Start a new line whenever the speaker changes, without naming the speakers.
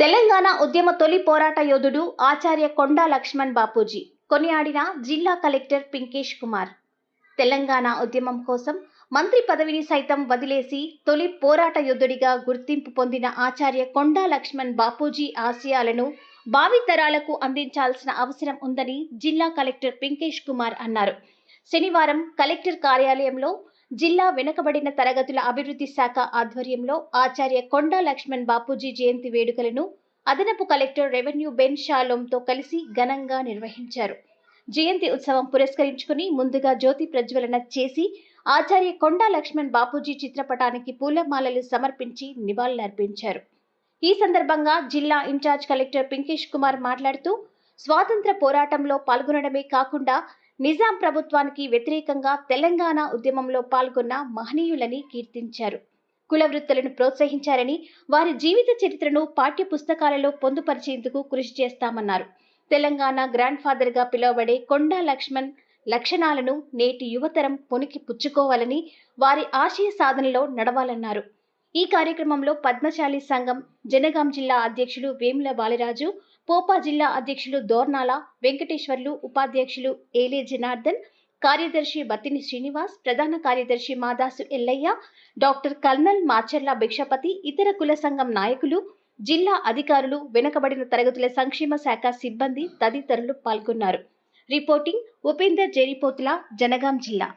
తెలంగాణ ఉద్యమ తొలి పోరాట యోధుడు ఆచార్య కొండా లక్ష్మణ్ బాపూజీ. కొనియాడిన జిల్లా కలెక్టర్ పింకేష్ కుమార్. తెలంగాణ ఉద్యమం కోసం మంత్రి పదవిని సైతం వదిలేసి తొలి పోరాట యోధుడిగా గుర్తింపు పొందిన ఆచార్య కొండా లక్ష్మణ్ బాపూజీ ఆశయాలను భావితరాలకు అందించాల్సిన అవసరం ఉందని జిల్లా కలెక్టర్ పింకేష్ కుమార్ అన్నారు. శనివారం కలెక్టర్ కార్యాలయంలో జిల్లా వెనుకబడిన తరగతుల అభివృద్ధి శాఖ ఆధ్వర్యంలో ఆచార్య కొండా లక్ష్మణ్ బాపూజీ జయంతి వేడుకలను అదనపు కలెక్టర్ రెవెన్యూ బెన్ షాలోమ్తో కలిసి ఘనంగా నిర్వహించారు. జయంతి ఉత్సవం పురస్కరించుకుని ముందుగా జ్యోతి ప్రజ్వలన చేసి ఆచార్య కొండా లక్ష్మణ్ బాపూజీ చిత్రపటానికి పూలమాలలు సమర్పించి నివాళులర్పించారు. ఈ సందర్భంగా జిల్లా ఇన్ఛార్జ్ కలెక్టర్ పింకేష్ కుమార్ మాట్లాడుతూ స్వాతంత్ర పోరాటంలో పాల్గొనడమే కాకుండా నిజాం ప్రభుత్వానికి వ్యతిరేకంగా తెలంగాణ ఉద్యమంలో పాల్గొన్న మహనీయులని కీర్తించారు. కుల వృత్తులను ప్రోత్సహించారని వారి జీవిత చరిత్రను పాఠ్య పుస్తకాలలో పొందుపరిచేందుకు కృషి చేస్తామన్నారు. తెలంగాణ గ్రాండ్ ఫాదర్గా పిలువబడే కొండా లక్ష్మణ్ లక్షణాలను నేటి యువతరం పొనికి పుచ్చుకోవాలని వారి ఆశయ సాధనలో నడవాలన్నారు. ఈ కార్యక్రమంలో పద్మశాలి సంఘం జనగాం జిల్లా అధ్యక్షులు వేముల బాలరాజు పోపా జిల్లా అధ్యక్షులు దోర్నాల వెంకటేశ్వర్లు ఉపాధ్యక్షులు ఏలే జనార్దన్ కార్యదర్శి బత్తిని శ్రీనివాస్ ప్రధాన కార్యదర్శి మాదాసు ఎల్లయ్య డాక్టర్ కల్నల్ మాచర్ల భిక్షపతి ఇతర కుల సంఘం నాయకులు జిల్లా అధికారులు వెనుకబడిన తరగతుల సంక్షేమ శాఖ సిబ్బంది తదితరులు పాల్గొన్నారు. రిపోర్టింగ్ ఉపేందర్ జేరిపోతుల జనగాం జిల్లా.